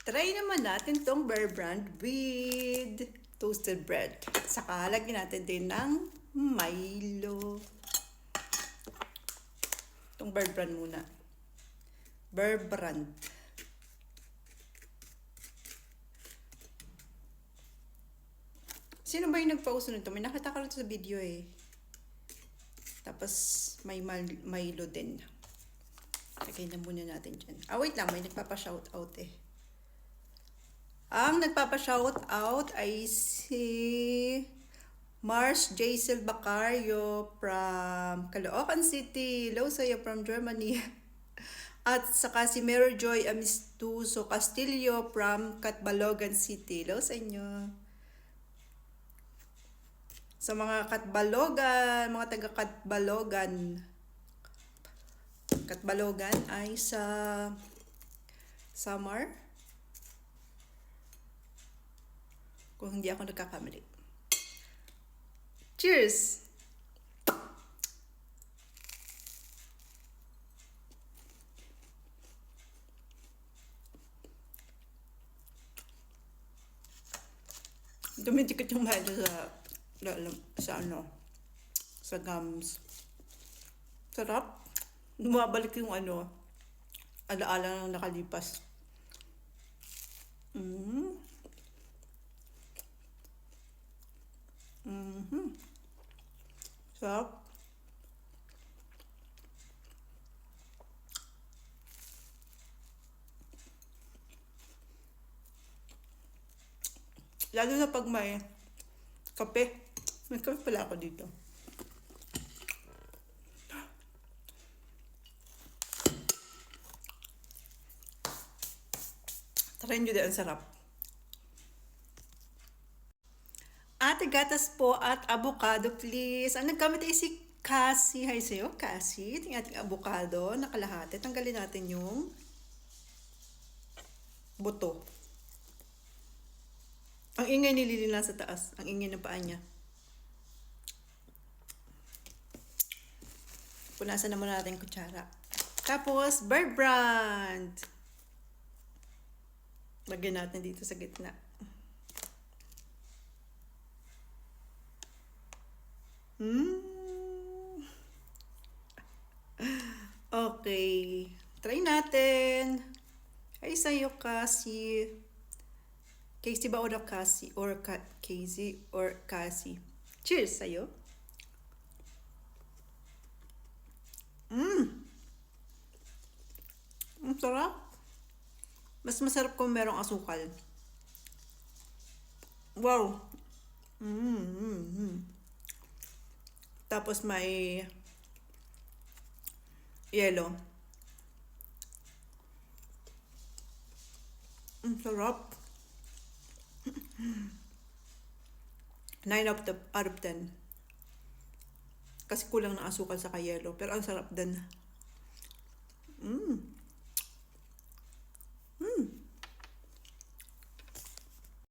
Try naman natin tong Bear Brand with toasted bread. Saka lagyan natin din ng Milo. Itong Bear Brand muna. Bear Brand. Sino ba yung nagpauso nito? May nakita ka rin sa video eh. Tapos may Milo din. Lagay na muna natin dyan. Ah, wait lang. May nagpapa-shoutout eh. Ang nagpapa-shoutout ay si Mars Jaisel Bacario from Caloocan City. Hello sa'yo from Germany. At saka si Mary Joy Amistuso Castillo from Catbalogan City. Hello sa inyo. Sa mga Katbalogan, mga taga Katbalogan. Katbalogan ay sa Samar. Kung hindi ako nagkakamali. Cheers! Dumidikit yung medyo sa, sa ano, sa gums. Sarap. Bumabalik yung ano, alaala ng nakalipas. Mm. Mm-hmm. Sarap. Lalo na pag may kape. May kape pala ako dito. Try nyo din, ang sarap. Ate gatas po at avocado please. Ang nagkamit ay si Cassie. Hi sa'yo, Cassie. Ito yung ating avocado na kalahati. Tanggalin natin yung buto. Ang ingay ni Lily nasa taas. Ang ingay ng paa niya. Punasan na muna natin yung kutsara. Tapos, Bird Brand. Lagyan natin dito sa gitna. Hmm. Okay. Try natin. Ay, sa'yo, Cassie. Casey ba o Cassie? Or Ka Casey or Cassie? Cheers sa'yo. Mmm! Ang sarap. Mas masarap kung merong asukal. Wow! Mmm, mm, mm. Tapos may yellow. Ang sarap. 9 out of, out of 10. Kasi kulang ng asukal sa yellow. Pero ang sarap din.